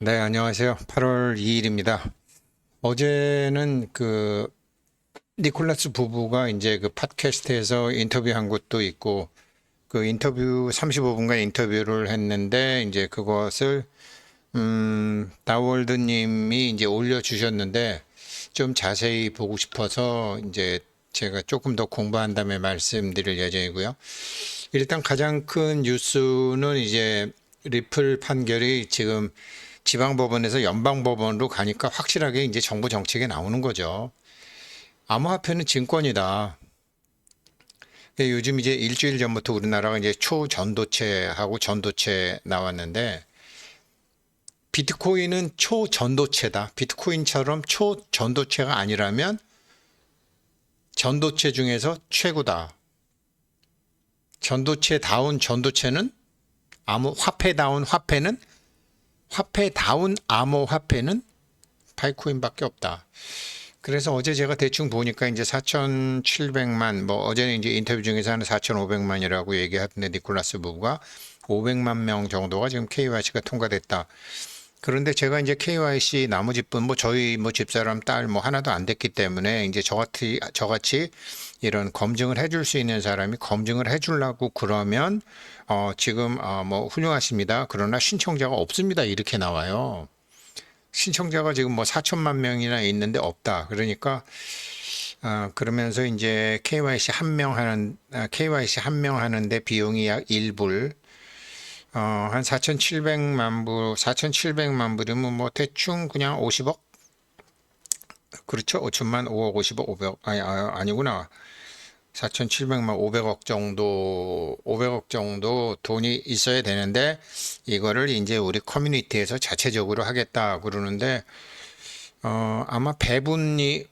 네, 안녕하세요. 8월 2일입니다. 어제는 그 니콜라스 부부가 이제 그 팟캐스트에서 인터뷰한 것도 있고 그 인터뷰 35분간 인터뷰를 했는데 이제 그것을 음, 다월드 님이 이제 올려 주셨는데 좀 자세히 보고 싶어서 이제 제가 조금 더 공부한 다음에 말씀드릴 예정이고요. 일단 가장 큰 뉴스는 이제 리플 판결이 지금 지방법원에서 연방법원으로 가니까 확실하게 이제 정부 정책에 나오는 거죠. 암호화폐는 증권이다. 요즘 이제 일주일 전부터 우리나라가 이제 초전도체하고 전도체 나왔는데 비트코인은 초전도체다. 비트코인처럼 초전도체가 아니라면 전도체 중에서 최고다. 전도체다운 전도체는 암호 화폐다운 화폐는 화폐다운 암호 화폐는 파이코인밖에 없다. 그래서 어제 제가 대충 보니까 이제 4,700만 뭐 어제는 이제 인터뷰 중에서 하는 4,500만이라고 얘기하던데 니콜라스 부부가 500만 명 정도가 지금 KYC가 통과됐다. 그런데 제가 이제 KYC 나머지 분 뭐 저희 뭐 집사람 딸 뭐 하나도 안 됐기 때문에 이제 저같이 저같이 이런 검증을 해줄 수 있는 사람이 검증을 해주려고 그러면 어 지금 어뭐 훌륭하십니다. 그러나 신청자가 없습니다. 이렇게 나와요. 신청자가 지금 뭐 4천만 명이나 있는데 없다. 그러니까 아, 그러면서 이제 KYC 한 명 하는 아, KYC 한 명 하는데 비용이 약 1불 어, 한 4,700만 불, 4,700만 불이면 뭐 대충 그냥 50억? 그렇죠? 5천만 5억 50억 500억 아니 아, 아니구나. 4,700만 500억 정도 500억 정도 돈이 있어야 되는데 이거를 이제 우리 커뮤니티에서 자체적으로 하겠다 그러는데 어, 아마 배분이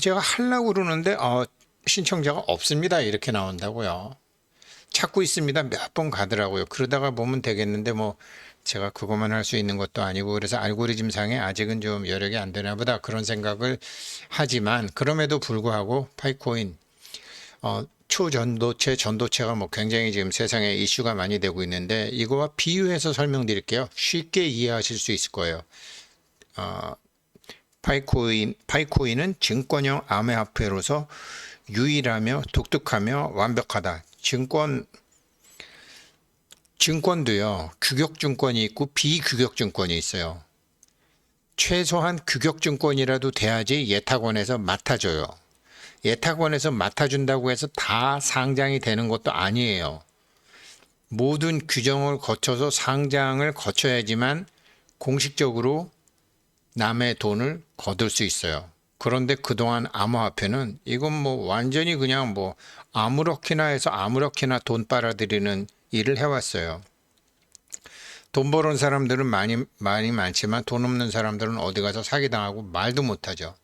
제가 하려고 그러는데 어, 신청자가 없습니다 이렇게 나온다고요. 찾고 있습니다. 몇 번 가더라고요. 그러다가 보면 되겠는데 뭐 제가 그것만 할 수 있는 것도 아니고 그래서 알고리즘 상에 아직은 좀 여력이 안 되나 보다 그런 생각을 하지만 그럼에도 불구하고 파이코인 어, 초전도체, 전도체가 뭐 굉장히 지금 세상에 이슈가 많이 되고 있는데 이거와 비유해서 설명드릴게요. 쉽게 이해하실 수 있을 거예요. 어, 파이코인, 파이코인은 증권형 암호화폐로서 유일하며 독특하며 완벽하다. 증권 증권도요. 규격 증권이 있고 비규격 증권이 있어요. 최소한 규격 증권이라도 돼야지 예탁원에서 맡아줘요. 예탁원에서 맡아준다고 해서 다 상장이 되는 것도 아니에요. 모든 규정을 거쳐서 상장을 거쳐야지만 공식적으로 남의 돈을 거둘 수 있어요. 그런데 그동안 암호화폐는 이건 뭐 완전히 그냥 뭐 아무렇게나 해서 아무렇게나 돈 빨아들이는 일을 해왔어요. 돈 버는 사람들은 많이 많이 많지만 돈 없는 사람들은 어디 가서 사기당하고 말도 못하죠.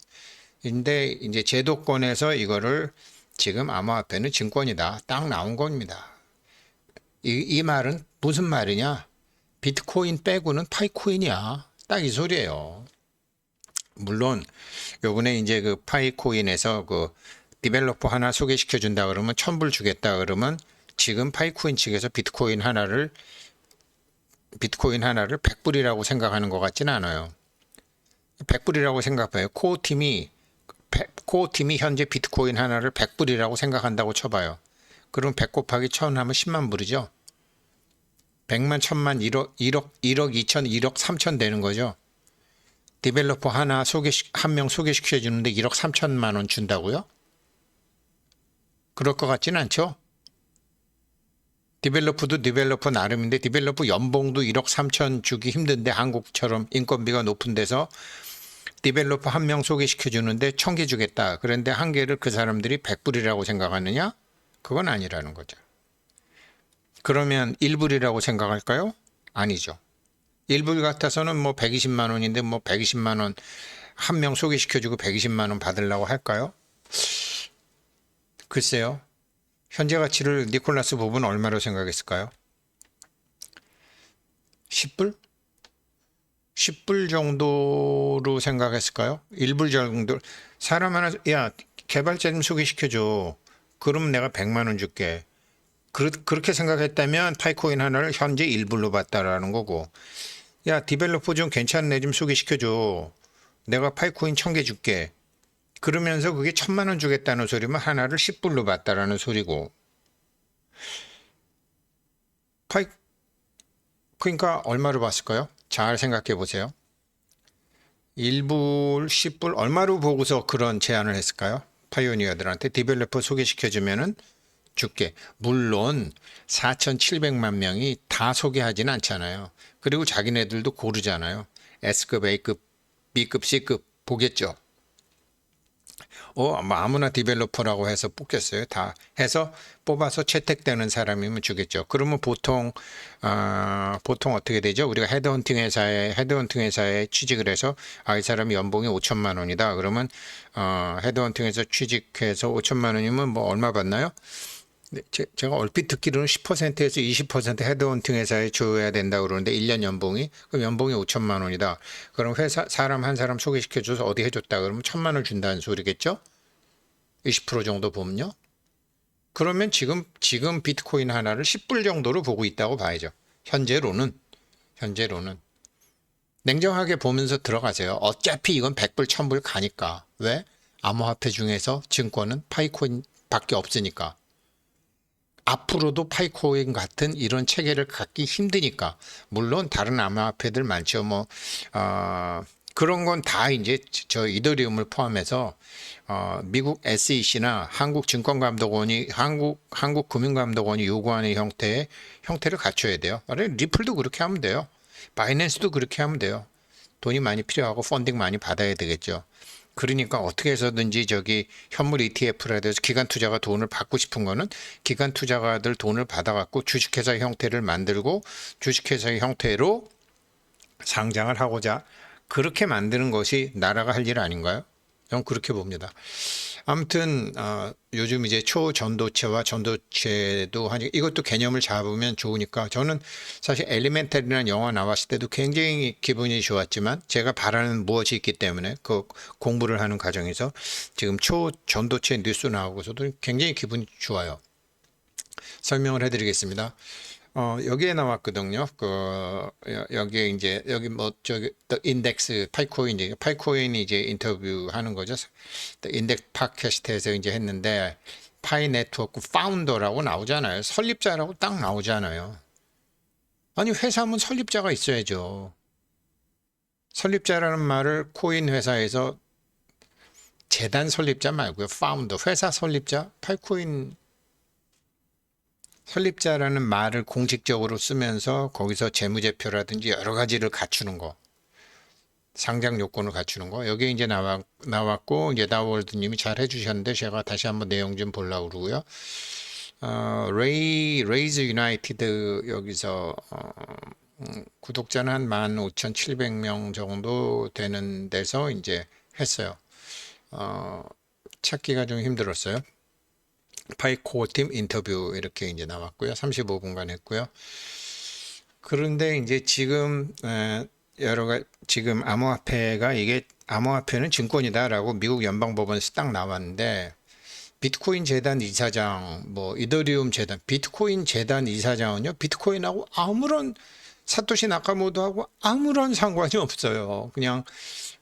근데 이제 제도권에서 이거를 지금 암호화폐는 증권이다. 딱 나온 겁니다. 이, 이 말은 무슨 말이냐? 비트코인 빼고는 파이코인이야. 딱 이 소리예요. 물론 요번에 이제 그 파이코인에서 그 디벨로퍼 하나 소개시켜 준다 그러면 천불 주겠다 그러면 지금 파이코인 측에서 비트코인 하나를 비트코인 하나를 100불이라고 생각하는 것 같지는 않아요. 100불이라고 생각해요. 코어 팀이 코어 팀이 현재 비트코인 하나를 100불이라고 생각한다고 쳐봐요. 그럼 100 곱하기 1000 하면 10만 불이죠. 100만, 1000만, 1억, 1억, 1억 2천, 1억 3천 되는 거죠. 디벨로퍼 하나 소개 한명 소개시켜 주는데 1억 3천만 원 준다고요? 그럴 것 같지는 않죠. 디벨로퍼도 디벨로퍼 나름인데 디벨로퍼 연봉도 1억 3천 주기 힘든데 한국처럼 인건비가 높은 데서 디벨로퍼 한 명 소개시켜 주는데 천 개 주겠다. 그런데 한 개를 그 사람들이 100불이라고 생각하느냐? 그건 아니라는 거죠. 그러면 1불이라고 생각할까요? 아니죠. 1불 같아서는 뭐 120만 원인데 뭐 120만 원 한 명 소개시켜 주고 120만 원 받으려고 할까요? 글쎄요. 현재 가치를 니콜라스 부부는 얼마로 생각했을까요? 10불? 10불 정도로 생각했을까요? 1불 정도. 사람 하나, 야, 개발자 좀 소개시켜줘. 그러면 내가 100만 원 줄게. 그렇게 생각했다면 파이코인 하나를 현재 1불로 받다라는 거고 야 디벨로퍼 좀 괜찮은 애 좀 소개시켜줘. 내가 파이코인 천 개 줄게. 그러면서 그게 천만 원 주겠다는 소리면 하나를 10불로 받다라는 소리고. 파이 그러니까 얼마로 봤을까요? 잘 생각해 보세요. 1불, 10불 얼마로 보고서 그런 제안을 했을까요? 파이오니어들한테 디벨로퍼 소개시켜 주면은 줄게. 물론 4,700만 명이 다 소개하진 않잖아요. 그리고 자기네들도 고르잖아요. S급, A급, B급, C급 보겠죠. 어, 뭐 아무나 디벨로퍼라고 해서 뽑겠어요. 다 해서 뽑아서 채택되는 사람이면 주겠죠. 그러면 보통 아, 보통 어떻게 되죠? 우리가 헤드헌팅 회사에 헤드헌팅 회사에 취직을 해서 아, 이 사람이 연봉이 5천만 원이다. 그러면 어, 헤드헌팅에서 취직해서 5천만 원이면 뭐 얼마 받나요? 네, 제, 제가 얼핏 듣기로는 10%에서 20% 헤드헌팅 회사에 줘야 된다 그러는데 1년 연봉이 그럼 연봉이 5천만 원이다. 그럼 회사 사람 한 사람 소개시켜 줘서 어디 해 줬다 그러면 천만 원 준다는 소리겠죠? 20% 정도 보면요. 그러면 지금 지금 비트코인 하나를 10불 정도로 보고 있다고 봐야죠. 현재로는 현재로는 냉정하게 보면서 들어가세요. 어차피 이건 100불, 1000불 가니까. 왜? 암호화폐 중에서 증권은 파이코인 밖에 없으니까. 앞으로도 파이코인 같은 이런 체계를 갖기 힘드니까 물론 다른 암호화폐들 많죠 뭐 어, 그런 건 다 이제 저 이더리움을 포함해서 어, 미국 SEC나 한국 증권감독원이 한국 한국 금융감독원이 요구하는 형태의 형태를 갖춰야 돼요. 아래 리플도 그렇게 하면 돼요. 바이낸스도 그렇게 하면 돼요. 돈이 많이 필요하고 펀딩 많이 받아야 되겠죠. 그러니까 어떻게 해서든지 저기 현물 ETF라든지 기관 투자가 돈을 받고 싶은 거는 기관 투자가들 돈을 받아갖고 주식회사 형태를 만들고 주식회사의 형태로 상장을 하고자 그렇게 만드는 것이 나라가 할 일 아닌가요? 저는 그렇게 봅니다. 아무튼 어, 요즘 이제 초전도체와 전도체도 하니 이것도 개념을 잡으면 좋으니까 저는 사실 엘리멘탈이라는 영화 나왔을 때도 굉장히 기분이 좋았지만 제가 바라는 무엇이 있기 때문에 그 공부를 하는 과정에서 지금 초전도체 뉴스 나오고서도 굉장히 기분이 좋아요. 설명을 해드리겠습니다. 어, 여기에 나왔거든요. 그 여- 여기에 이제 여기 뭐 저기 The 인덱스 파이코인 이제 파이코인이 이제 인터뷰 하는 거죠. 인덱스 팟캐스트에서 이제 했는데 파이 네트워크 파운더라고 나오잖아요. 설립자라고 딱 나오잖아요. 아니 회사면 설립자가 있어야죠. 설립자라는 말을 코인 회사에서 재단 설립자 말고요. 파운더 회사 설립자 파이코인 설립자라는 말을 공식적으로 쓰면서 거기서 재무제표라든지 여러 가지를 갖추는 거. 상장 요건을 갖추는 거. 여기 이제 나왔고, 이제 다월드님이 잘 해주셨는데, 제가 다시 한번 내용 좀 보려고 그러고요. 어, 레이, 레이즈 유나이티드 여기서, 어, 음, 구독자는 한 15,700명 정도 되는 데서 이제 했어요. 어, 찾기가 좀 힘들었어요. 파이코어 팀 인터뷰 이렇게 이제 나왔고요. 35분간 했고요. 그런데 이제 지금 에, 여러 가 지금 암호화폐가 이게 암호화폐는 증권이다라고 미국 연방법원에서 딱 나왔는데 비트코인 재단 이사장, 뭐 이더리움 재단, 비트코인 재단 이사장은요 비트코인하고 아무런 사토시 나카모토하고 아무런 상관이 없어요. 그냥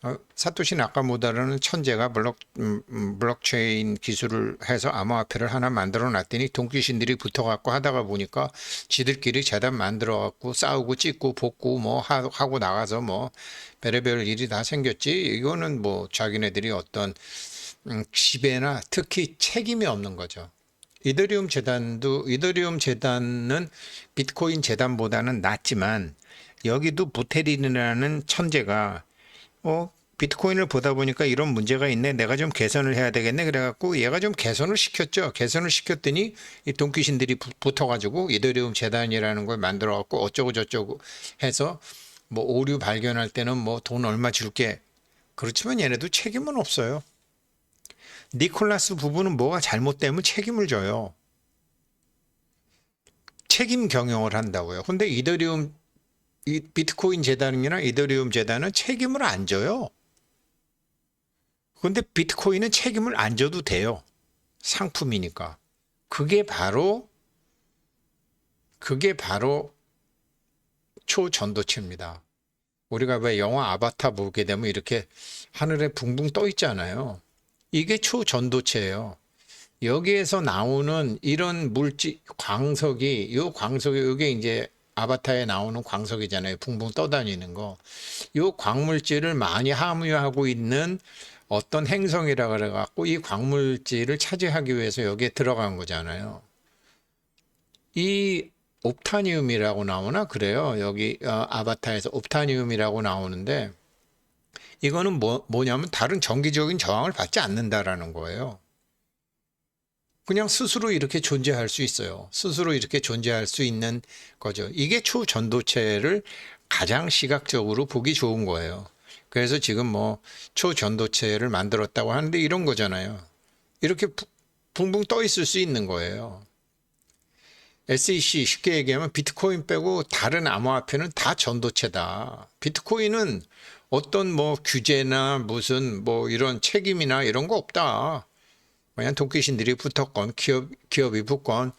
어, 사토시 나카모토라는 천재가 블록 음, 음, 블록체인 기술을 해서 암호화폐를 하나 만들어 놨더니 동기신들이 붙어갖고 하다가 보니까 지들끼리 재단 만들어 갖고 싸우고 찢고 볶고 뭐 하- 하고 나가서 뭐 별의별 일이 다 생겼지. 이거는 뭐 자기네들이 어떤 음, 지배나 특히 책임이 없는 거죠. 이더리움 재단도 이더리움 재단은 비트코인 재단보다는 낫지만 여기도 부테린이라는 천재가 어 비트코인을 보다 보니까 이런 문제가 있네. 내가 좀 개선을 해야 되겠네. 그래갖고 얘가 좀 개선을 시켰죠. 개선을 시켰더니 이 돈귀신들이 부- 붙어가지고 이더리움 재단이라는 걸 만들어갖고 어쩌고 저쩌고 해서 뭐 오류 발견할 때는 뭐 돈 얼마 줄게. 그렇지만 얘네도 책임은 없어요. 니콜라스 부부는 뭐가 잘못되면 책임을 져요. 책임 경영을 한다고요. 근데 이더리움 이 비트코인 재단이나 이더리움 재단은 책임을 안 져요. 근데 비트코인은 책임을 안 져도 돼요. 상품이니까. 그게 바로 그게 바로 초전도체입니다. 우리가 왜 영화 아바타 보게 되면 이렇게 하늘에 붕붕 떠 있잖아요. 이게 초전도체예요. 여기에서 나오는 이런 물질 광석이 요 광석이 요게 이제 아바타에 나오는 광석이잖아요. 붕붕 떠다니는 거. 요 광물질을 많이 함유하고 있는 어떤 행성이라 그래 갖고 이 광물질을 차지하기 위해서 여기에 들어간 거잖아요. 이 옵타니움이라고 나오나 그래요. 여기 어, 아바타에서 옵타니움이라고 나오는데 이거는 뭐, 뭐냐면 다른 정기적인 저항을 받지 않는다라는 거예요. 그냥 스스로 이렇게 존재할 수 있어요. 스스로 이렇게 존재할 수 있는 거죠. 이게 초전도체를 가장 시각적으로 보기 좋은 거예요. 그래서 지금 뭐 초전도체를 만들었다고 하는데 이런 거잖아요. 이렇게 부- 붕붕 떠 있을 수 있는 거예요. SEC 쉽게 얘기하면 비트코인 빼고 다른 암호화폐는 다 전도체다. 비트코인은 어떤 뭐 규제나 무슨 뭐 이런 책임이나 이런 거 없다. 그냥 도끼신들이 붙었건 기업 기업이 붙건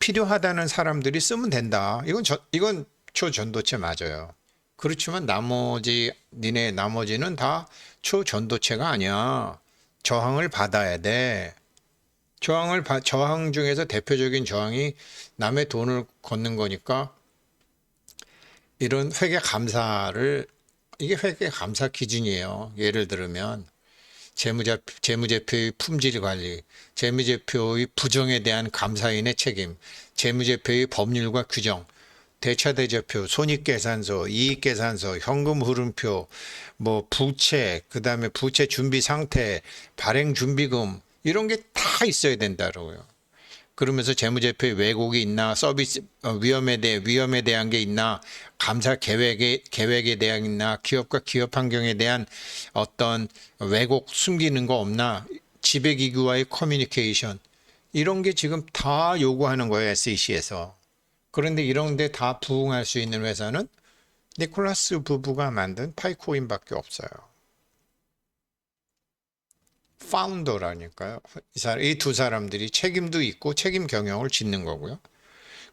필요하다는 사람들이 쓰면 된다. 이건 저, 이건 초전도체 맞아요. 그렇지만 나머지 니네 나머지는 다 초전도체가 아니야. 저항을 받아야 돼. 저항을 바- 저항 중에서 대표적인 저항이 남의 돈을 걷는 거니까 이런 회계 감사를 이게 회계 감사 기준이에요. 예를 들면 재무자 재무제표의 품질 관리, 재무제표의 부정에 대한 감사인의 책임, 재무제표의 법률과 규정, 대차대조표, 손익계산서, 이익계산서, 현금 흐름표, 뭐 부채, 그 다음에 부채 준비 상태, 발행 준비금 이런 게 다 있어야 된다고요. 그러면서 재무제표에 왜곡이 있나, 서비스 어, 위험에 대해 위험에 대한 게 있나, 감사 계획에 계획에 대한 있나, 기업과 기업 환경에 대한 어떤 왜곡 숨기는 거 없나, 지배기구와의 커뮤니케이션 이런 게 지금 다 요구하는 거예요 SEC에서. 그런데 이런 데 다 부응할 수 있는 회사는 니콜라스 부부가 만든 파이코인밖에 없어요. 파운더라니까요. 이 두 사람들이 책임도 있고 책임 경영을 짓는 거고요.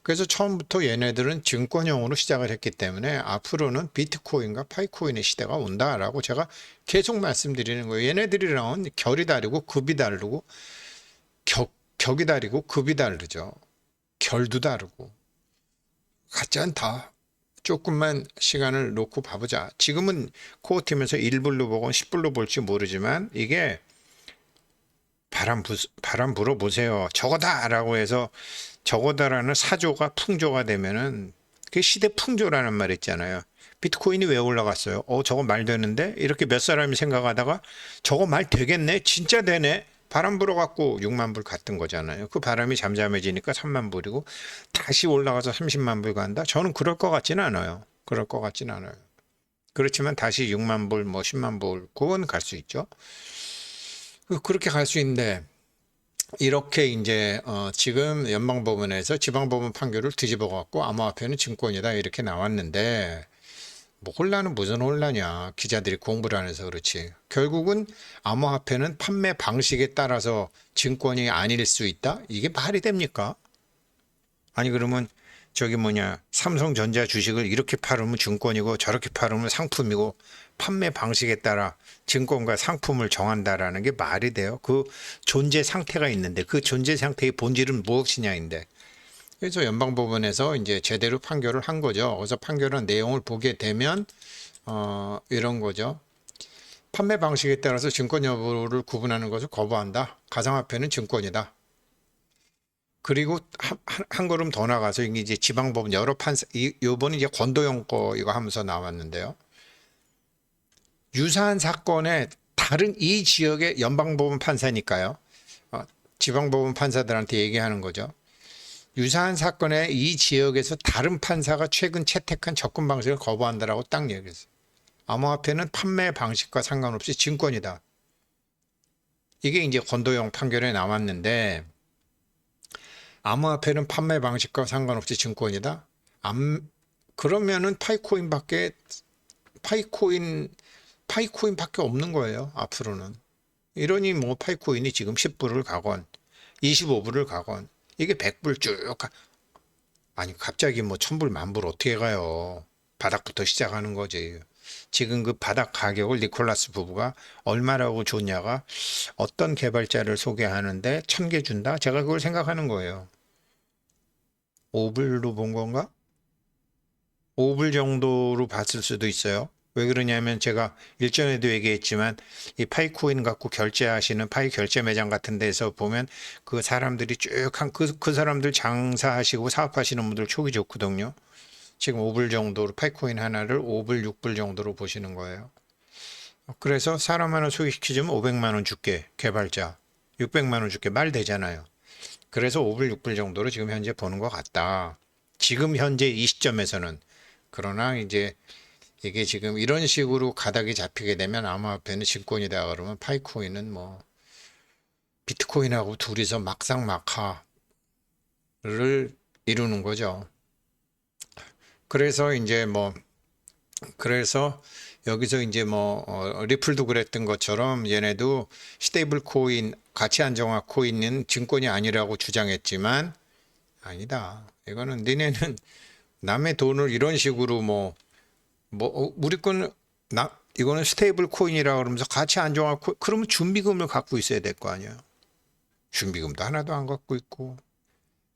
그래서 처음부터 얘네들은 증권형으로 시작을 했기 때문에 앞으로는 비트코인과 파이코인의 시대가 온다라고 제가 계속 말씀드리는 거예요. 얘네들이랑은 결이 다르고 급이 다르고 격, 격이 다르고 급이 다르죠. 결도 다르고 같지 않다. 조금만 시간을 놓고 봐보자. 지금은 코어 팀에서 1불로 보건 10불로 볼지 모르지만 이게 바람 부 바람 불어 보세요. 저거다라고 해서 저거다라는 사조가 풍조가 되면은 그게 시대 풍조라는 말 있잖아요. 비트코인이 왜 올라갔어요? 어, 저거 말 되는데? 이렇게 몇 사람이 생각하다가 저거 말 되겠네? 진짜 되네? 바람 불어갖고 6만 불 갔던 거잖아요. 그 바람이 잠잠해지니까 3만 불이고 다시 올라가서 30만 불 간다? 저는 그럴 것 같지는 않아요. 그럴 것 같지는 않아요. 그렇지만 다시 6만 불, 뭐 10만 불, 그건 갈 수 있죠. 그- 그렇게 갈 수 있는데 이렇게 이제 어 지금 연방법원에서 지방법원 판결을 뒤집어 갖고 암호화폐는 증권이다 이렇게 나왔는데 뭐 혼란은 무슨 혼란이야. 기자들이 공부를 안 해서 그렇지. 결국은 암호화폐는 판매 방식에 따라서 증권이 아닐 수 있다? 이게 말이 됩니까? 아니 그러면 저기 뭐냐 삼성전자 주식을 이렇게 팔으면 증권이고 저렇게 팔으면 상품이고 판매 방식에 따라 증권과 상품을 정한다라는 게 말이 돼요. 그 존재 상태가 있는데 그 존재 상태의 본질은 무엇이냐인데. 그래서 연방법원에서 이제 제대로 판결을 한 거죠. 그래서 판결한 내용을 보게 되면 어 이런 거죠. 판매 방식에 따라서 증권 여부를 구분하는 것을 거부한다. 가상화폐는 증권이다. 그리고 한, 한, 한 걸음 더 나가서 이제 지방법원 여러 이 요번에 이제 권도영 거 이거 하면서 나왔는데요. 유사한 사건에 다른 이 지역의 연방법원 판사니까요. 어, 지방법원 판사들한테 얘기하는 거죠. 유사한 사건에 이 지역에서 다른 판사가 최근 채택한 접근 방식을 거부한다라고 딱 얘기했어요. 암호화폐는 판매 방식과 상관없이 증권이다. 이게 이제 권도영 판결에 나왔는데 암호화폐는 판매 방식과 상관없이 증권이다. 암 그러면은 파이코인밖에 파이코인 파이코인밖에 없는 거예요. 앞으로는. 이러니 뭐 파이코인이 지금 10불을 가건 25불을 가건 이게 100불 쭉 가. 아니 갑자기 뭐 1000불 만불 어떻게 가요. 바닥부터 시작하는 거지. 지금 그 바닥 가격을 니콜라스 부부가 얼마라고 줬냐가 어떤 개발자를 소개하는데 천 개 준다? 제가 그걸 생각하는 거예요. 5불로 본 건가? 5불 정도로 봤을 수도 있어요. 왜 그러냐면 제가 일전에도 얘기했지만 이 파이 코인 갖고 결제하시는 파이 결제 매장 같은 데서 보면 그 사람들이 쭉 한 그 그 사람들 장사하시고 사업하시는 분들 촉이 좋거든요. 지금 5불 정도로 파이 코인 하나를 5불, 6불 정도로 보시는 거예요. 그래서 사람 하나 소개시키자면 500만 원 줄게 개발자 600만 원 줄게 말 되잖아요. 그래서 5불, 6불 정도로 지금 현재 보는 것 같다. 지금 현재 이 시점에서는 그러나 이제 이게 지금 이런 식으로 가닥이 잡히게 되면 암호화폐는 증권이다 그러면 파이코인은 뭐 비트코인하고 둘이서 막상막하를 이루는 거죠. 그래서 이제 뭐 그래서 여기서 이제 뭐 어, 리플도 그랬던 것처럼 얘네도 스테이블 코인 가치 안정화 코인은 증권이 아니라고 주장했지만 아니다. 이거는 니네는 남의 돈을 이런 식으로 뭐뭐 어, 우리 거는 나 이거는 스테이블 코인이라 그러면서 가치 안정화 코 그러면 준비금을 갖고 있어야 될 거 아니에요. 준비금도 하나도 안 갖고 있고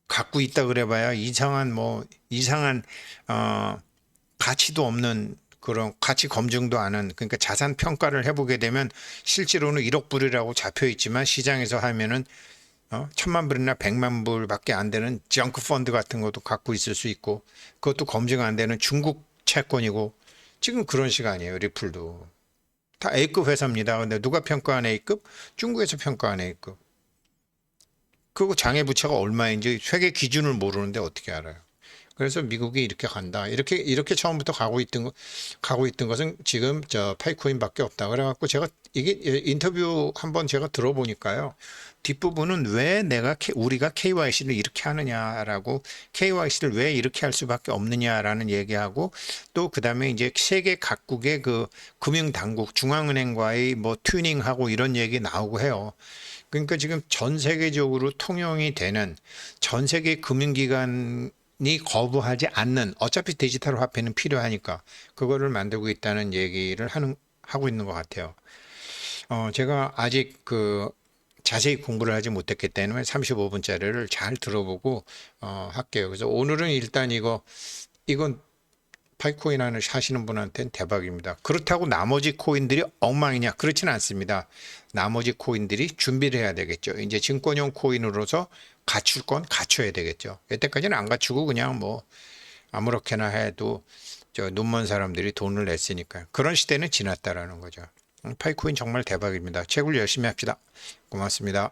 갖고 있다 그래봐야 이상한 뭐 이상한 어 가치도 없는 그런 가치 검증도 안한 그러니까 자산 평가를 해보게 되면 실제로는 1억 불이라고 잡혀 있지만 시장에서 하면은 어, 천만 불이나 백만 불밖에 안 되는 정크 펀드 같은 것도 갖고 있을 수 있고 그것도 검증 안 되는 중국 채권이고 지금 그런 시간이에요 리플도 다 A급 회사입니다. 근데 누가 평가한 A급? 중국에서 평가한 A급. 그리고 장애 부채가 얼마인지 세계 기준을 모르는데 어떻게 알아요? 그래서 미국이 이렇게 간다. 이렇게 이렇게 처음부터 가고 있던 거 가고 있던 것은 지금 저 파이코인밖에 없다. 그래갖고 제가 이게 인터뷰 한번 제가 들어보니까요. 뒷부분은 왜 내가 우리가 KYC를 이렇게 하느냐라고 KYC를 왜 이렇게 할 수밖에 없느냐라는 얘기하고 또 그다음에 이제 세계 각국의 그 금융 당국 중앙은행과의 뭐 튜닝하고 이런 얘기 나오고 해요. 그러니까 지금 전 세계적으로 통용이 되는 전 세계 금융기관 이 거부하지 않는 어차피 디지털 화폐는 필요하니까 그거를 만들고 있다는 얘기를 하는 하고 있는 것 같아요. 어, 제가 아직 그 자세히 공부를 하지 못했기 때문에 35분짜리를 잘 들어보고 어, 할게요. 그래서 오늘은 일단 이거 이건 파이코인 하나 사시는 분한테는 대박입니다. 그렇다고 나머지 코인들이 엉망이냐? 그렇지는 않습니다. 나머지 코인들이 준비를 해야 되겠죠. 이제 증권용 코인으로서 갖출 건 갖춰야 되겠죠. 여태까지는 안 갖추고 그냥 뭐 아무렇게나 해도 저 눈먼 사람들이 돈을 냈으니까 그런 시대는 지났다라는 거죠. 음, 파이코인 정말 대박입니다. 채굴 열심히 합시다. 고맙습니다.